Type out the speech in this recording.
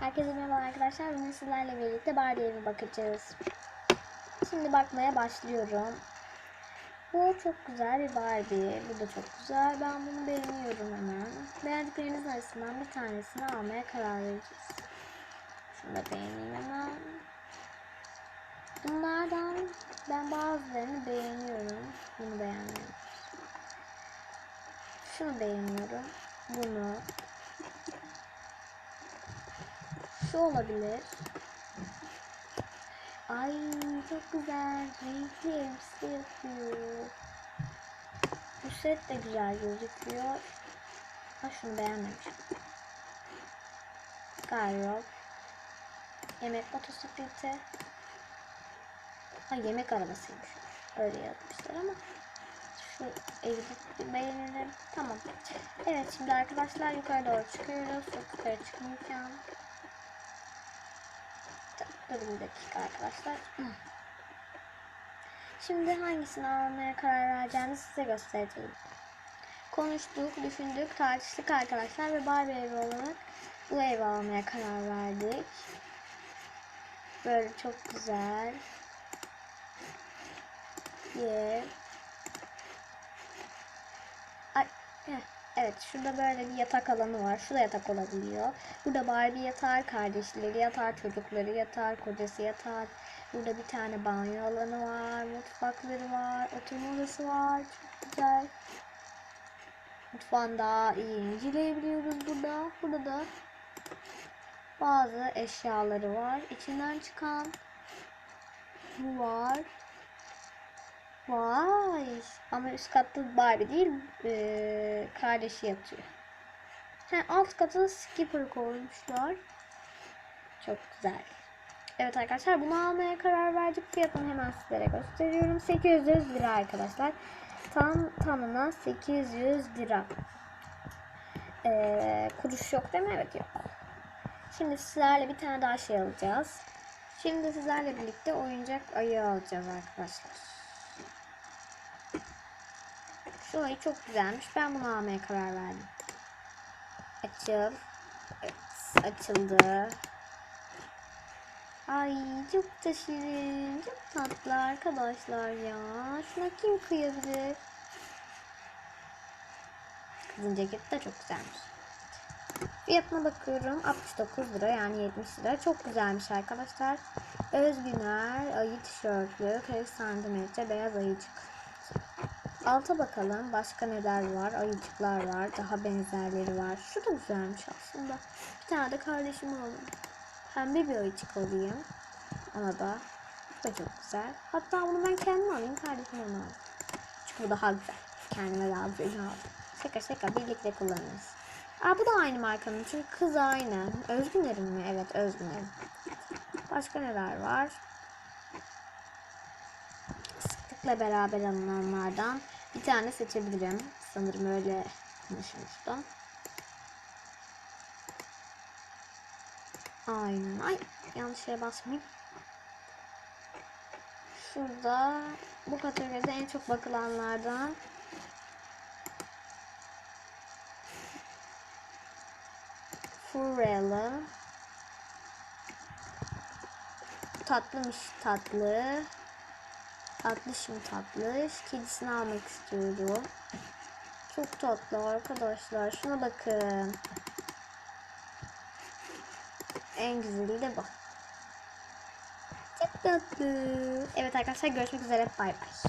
Herkese merhaba arkadaşlar. Bugün sizlerle birlikte Barbie'ye bakacağız. Şimdi bakmaya başlıyorum. Bu çok güzel bir Barbie. Bu da çok güzel. Ben bunu beğeniyorum hemen. Beğendikleriniz arasından bir tanesini almaya karar vereceğiz. Şunu da beğeneyim hemen. Bunlardan ben bazılarını beğeniyorum. Bunu beğenmiyorum. Şunu beğeniyorum. Bunu. Şu olabilir. Ay çok güzel. Renkli elbise yapıyor. Bu set de güzel gözüküyor. Ha şunu beğenmemişim. Gayro. Yemek motosikleti. Ha yemek arabasıymış. Öyle yazmışlar ama şu evi beğenirim. Tamam. Evet şimdi arkadaşlar yukarı doğru çıkıyoruz. Yukarı çıkmayacağım. Durun bir dakika arkadaşlar. Şimdi hangisini almaya karar vereceğimizi size göstereceğim. Konuştuk, düşündük, tartıştık arkadaşlar ve Barbie evi olarak bu evi almaya karar verdik. Böyle çok güzel. Yer. Ay, heh, evet şurada böyle bir yatak alanı var. Şurada yatak olabiliyor. Burada Barbie yatar, kardeşleri yatar, çocukları yatar, kocası yatar. Burada bir tane banyo alanı var, mutfakları var, oturma odası var. Çok güzel. Mutfağını daha iyi inceleyebiliyoruz burada. Burada da bazı eşyaları var. İçinden çıkan bu var. Vay. Ama üst katta Barbie değil, eee, kardeşi yatıyor. Ha, alt kata skipper koymuşlar. Çok güzel. Evet arkadaşlar bunu almaya karar verdik. Fiyatını hemen sizlere gösteriyorum. 800 lira arkadaşlar. Tam tamına 800 lira. Eee, kuruş yok değil mi? Evet yok. Şimdi sizlerle bir tane daha şey alacağız. Şimdi sizlerle birlikte oyuncak ayı alacağız arkadaşlar. Şu ayı çok güzelmiş. Ben bunu almaya karar verdim. Açıl. Evet, açıldı. Ay çok da şirin. Çok tatlı arkadaşlar ya. Şuna kim kıyabilir? Kızın ceketi de çok güzelmiş. Fiyatına bakıyorum. 69 lira yani 70 lira. Çok güzelmiş arkadaşlar. Özgüner ayı tişörtlü 40 santimetre beyaz ayıcık. Alta bakalım. Başka neler var? Ayıcıklar var. Daha benzerleri var. Şu da güzelmiş aslında. Bir tane de kardeşim alalım. Pembe bir ayıcık alayım. Ona da. Bu da çok güzel. Hatta bunu ben kendim alayım. Kardeşim onu alsın. Çünkü bu daha güzel. Kendime daha güzel aldım. Şaka şaka birlikte kullanırız. Aa bu da aynı markanın. Çünkü kız aynı. Özgüner'in mi? Evet Özgüner'in. Başka neler var? Sıklıkla beraber alınanlardan bir tane seçebilirim. Sanırım öyle konuşmuştum. Aynen. Ay yanlış yere basmayayım. Şurada bu kategoride en çok bakılanlardan Furella Tatlıymış tatlı. Tatlış mı tatlış. Kedisini almak istiyorum. Çok tatlı arkadaşlar. Şuna bakın. En güzeli de bu. Çok tatlı. Evet arkadaşlar görüşmek üzere. Bay bay.